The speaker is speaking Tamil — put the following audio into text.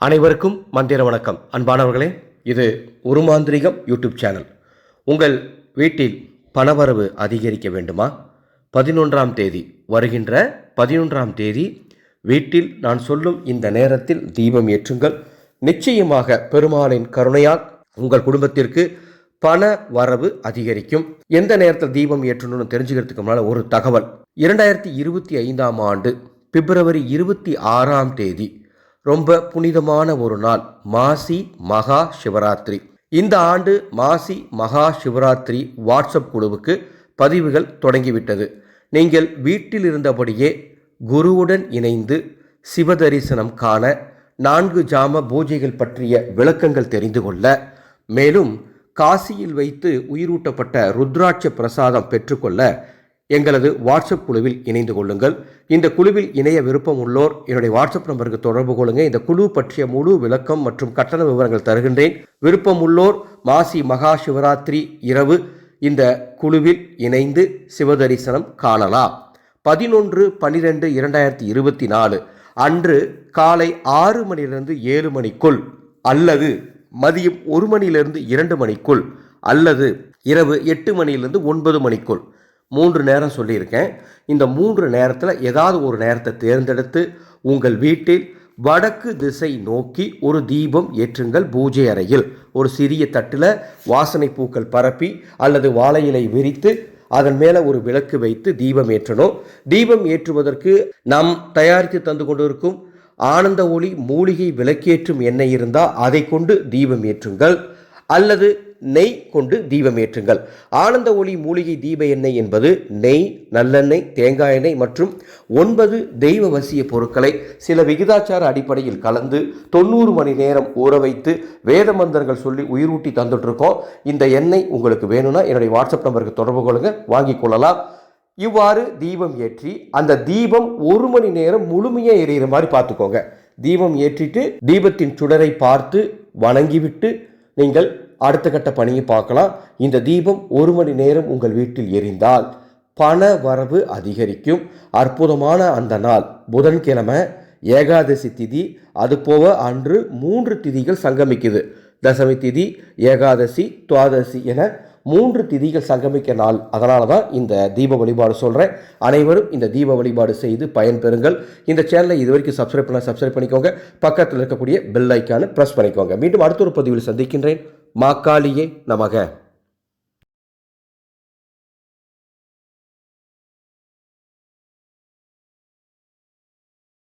அனைவருக்கும் மந்திர வணக்கம். அன்பானவர்களே இது ஒரு மாந்திரிகம் யூடியூப் சேனல். உங்கள் வீட்டில் பணவரவு அதிகரிக்க வேண்டுமா? பதினொன்றாம் தேதி வருகின்ற பதினொன்றாம் தேதி வீட்டில் நான் சொல்லும் இந்த நேரத்தில் தீபம் ஏற்றுங்கள். நிச்சயமாக பெருமாளின் கருணையால் உங்கள் குடும்பத்திற்கு பண வரவு அதிகரிக்கும். எந்த நேரத்தில் தீபம் ஏற்றணும்னு தெரிஞ்சுக்கிறதுக்கு முன்னால் ஒரு தகவல். இரண்டாயிரத்தி இருபத்தி ஐந்தாம் ஆண்டு பிப்ரவரி இருபத்தி ஆறாம் தேதி ரொம்ப புனிதமான ஒரு நாள் மாசி மகா சிவராத்திரி. இந்த ஆண்டு மாசி மகா சிவராத்திரி வாட்ஸ்அப் குழுவுக்கு பதிவுகள் தொடங்கிவிட்டது. நீங்கள் வீட்டில் இருந்தபடியே குருவுடன் இணைந்து சிவதரிசனம் காண நான்கு ஜாம பூஜைகள் பற்றிய விளக்கங்கள் தெரிந்து கொள்ள மேலும் காசியில் வைத்து உயிரூட்டப்பட்ட ருத்ராட்ச பிரசாதம் பெற்றுக்கொள்ள எங்களது வாட்ஸ்அப் குழுவில் இணைந்து கொள்ளுங்கள். இந்த குழுவில் இணைய விருப்பம் உள்ளோர் என்னுடைய வாட்ஸ்அப் நம்பருக்கு தொடர்பு கொள்ளுங்க இந்த குழு பற்றிய முழு விளக்கம் மற்றும் கட்டண விவரங்கள் தருகின்றேன். விருப்பம் உள்ளோர் மாசி மகா சிவராத்திரி இரவு இந்த குழுவில் இணைந்து சிவதரிசனம் காணலாம். பதினொன்று பன்னிரெண்டு இரண்டாயிரத்தி இருபத்தி நாலு அன்று காலை ஆறு மணியிலிருந்து ஏழு மணிக்குள் அல்லது மதியம் ஒரு மணியிலிருந்து இரண்டு மணிக்குள் அல்லது இரவு எட்டு மணியிலிருந்து ஒன்பது மணிக்குள் மூன்று நேரம் சொல்லியிருக்கேன். இந்த மூன்று நேரத்தில் ஏதாவது ஒரு நேரத்தை தேர்ந்தெடுத்து உங்கள் வீட்டில் வடக்கு திசை நோக்கி ஒரு தீபம் ஏற்றுங்கள் பூஜை அறையில். ஒரு சிறிய தட்டில் வாசனை பூக்கள் பரப்பி அல்லது வாழையிலை விரித்து அதன் மேலே ஒரு விளக்கு வைத்து தீபம் ஏற்றணும். தீபம் ஏற்றுவதற்கு நாம் தயாரித்து தந்து கொண்டிருக்கும் ஆனந்த ஒளி மூலிகை விளக்கேற்றும் எண்ணெய் இருந்தால் அதை கொண்டு தீபம் ஏற்றுங்கள். அல்லது நெய் கொண்டு தீபம் ஏற்றுங்கள். ஆனந்த ஒளி மூலிகை தீப எண்ணெய் என்பது நெய் நல்லெண்ணெய் தேங்காய் எண்ணெய் மற்றும் ஒன்பது தெய்வ வசிய பொருட்களை சில விகிதாச்சார அடிப்படையில் கலந்து தொண்ணூறு மணி நேரம் ஊற வைத்து வேத மந்திரங்கள் சொல்லி உயிரூட்டி தந்துட்டுருக்கோம். இந்த எண்ணெய் உங்களுக்கு வேணும்னா என்னுடைய வாட்ஸ்அப் நம்பருக்கு தொடர்பு கொள்ளுங்க வாங்கி கொள்ளலாம். இவ்வாறு தீபம் ஏற்றி அந்த தீபம் ஒரு மணி நேரம் முழுமையாக எரியிற மாதிரி பார்த்துக்கோங்க. தீபம் ஏற்றிட்டு தீபத்தின் சுடரை பார்த்து வணங்கிவிட்டு நீங்கள் அடுத்த கட்ட பணியை பார்க்கலாம். இந்த தீபம் ஒரு மணி நேரம் உங்கள் வீட்டில் எரிந்தால் பண வரவு அதிகரிக்கும். அற்புதமான அந்த நாள். புதன்கிழமை ஏகாதசி திதி. அது போக அன்று மூன்று திதிகள் சங்கமிக்குது. தசமி திதி ஏகாதசி துவாதசி என மூன்று திதிகள் சங்கமிக்க நாள். அதனால தான் இந்த தீப வழிபாடு சொல்கிறேன் அனைவரும் இந்த தீப வழிபாடு செய்து பயன்பெறுங்கள். இந்த சேனலை இது வரைக்கும் சப்ஸ்கிரைப் பண்ண சப்ஸ்கிரைப் பண்ணிக்கோங்க. பக்கத்தில் இருக்கக்கூடிய பெல் ஐக்கானு ப்ரெஸ் பண்ணிக்கோங்க. மீண்டும் அடுத்த ஒரு பதிவில் சந்திக்கின்றேன். மாக்காளியே நமக.